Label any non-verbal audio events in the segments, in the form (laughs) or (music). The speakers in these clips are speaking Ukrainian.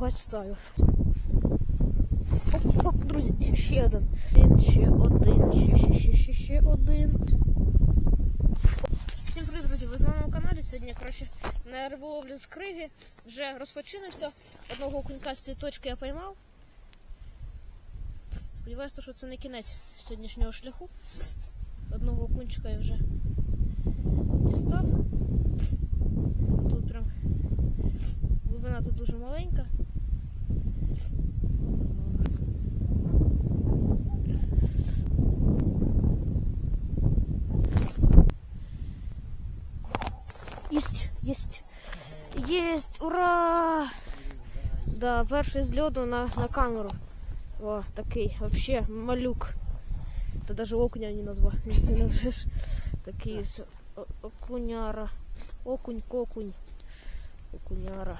пугати стаю. Оп, оп, друзі, ще один. Один, ще один, ще, ще, ще, ще, ще один. Всім привіт, друзі! Ви з нами на каналі. Сьогодні, коротше, на риболовлі з криги вже розпочинився. Одного окунька з цієї точки я поймав. Сподіваюся, що це не кінець сьогоднішнього шляху. Одного окунчика я вже дістав. Тут прям глибина тут дуже маленька. Знову. Есть, есть, есть, ура! Да, перший з льоду на, на камеру. О, такий, вообще малюк. Та даже окуня не назвав, (laughs) не назвеш. Такий окуняра. Окунь, кокунь. Окуняра.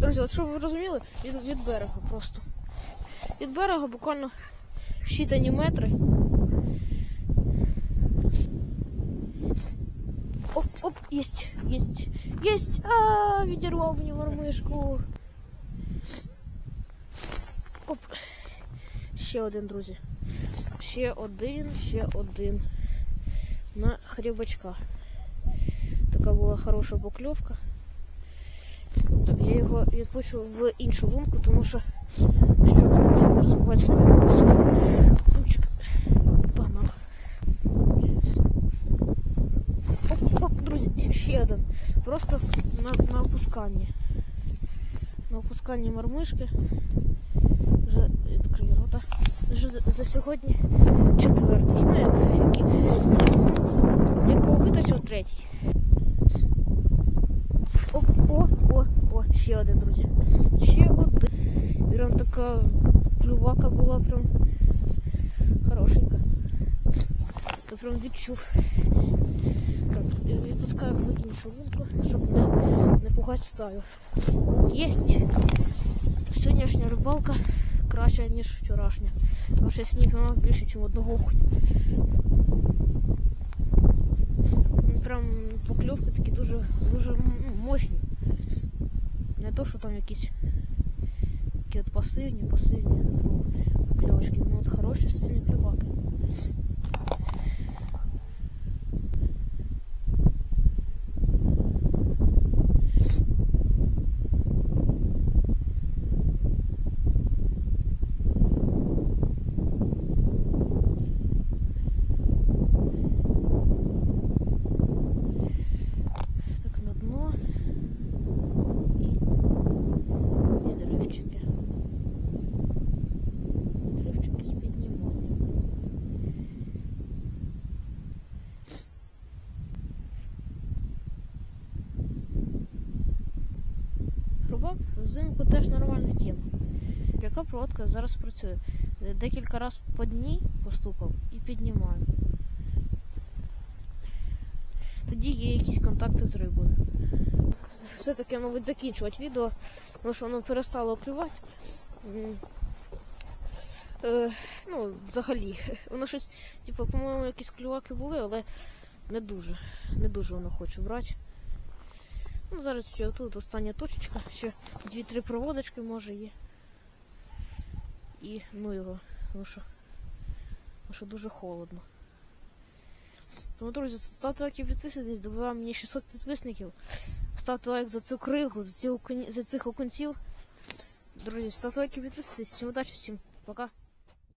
Друзі, от щоб ви розуміли, від, від берега просто. Від берега буквально щитані метри. Оп, оп, есть, есть, есть. А, відірвав мені мормишку. Оп. Ще один, друзі. Ще один, ще один. На хрібачка. Така була хороша покльовка. Так, я його відпущу в іншу лунку, тому що щоб це не розбиватися там Лунчик. Погнав. Оп, оп, друзі, ще один. Просто на, на опусканні. На опусканні мармишки. Вже відкрию рота. Вже за, за сьогодні четвертий. Ну, як, як, якого витачив третій. ще один, друзі. Ще один. Прям така клювака була прям хорошенька. Я прям відчув. Так, відпускаю в іншу лунку, щоб не, не пугати стаю. Єсть! Сьогоднішня рибалка краща, ніж вчорашня. Тому що я сьогодні піймав більше, ніж одного окуня. Ну, Прям покльовки такі дуже, дуже ну, мощні. То, що там якісь такі от пасивні, пасивні ну, покльовочки. Ну от хороші, сильні клюваки. Так, на дно. І, і дрифчики. Дрифчики з підніманням. Рубак взимку теж нормальна тема. Яка проводка зараз працює? Декілька разів по дні постукав і піднімаю. Тоді є якісь контакти з рибою. Все-таки, мабуть, закінчувати відео, тому що воно перестало клювати. Е, ну, взагалі, (laughs) воно щось, типу, по-моєму, якісь клюваки були, але не дуже. Не дуже воно хоче брати. Ну, зараз ще тут остання точечка, ще дві-три проводочки може є. І ну його, тому що, тому що дуже холодно. Тому, друзі, ставте лайк і підписуйтесь, добиваємо мені 600 підписників. Ставте лайк за цю кригу, за, ці за цих окунців. Друзі, ставте лайк і підписуйтесь. Всім удачі, всім пока.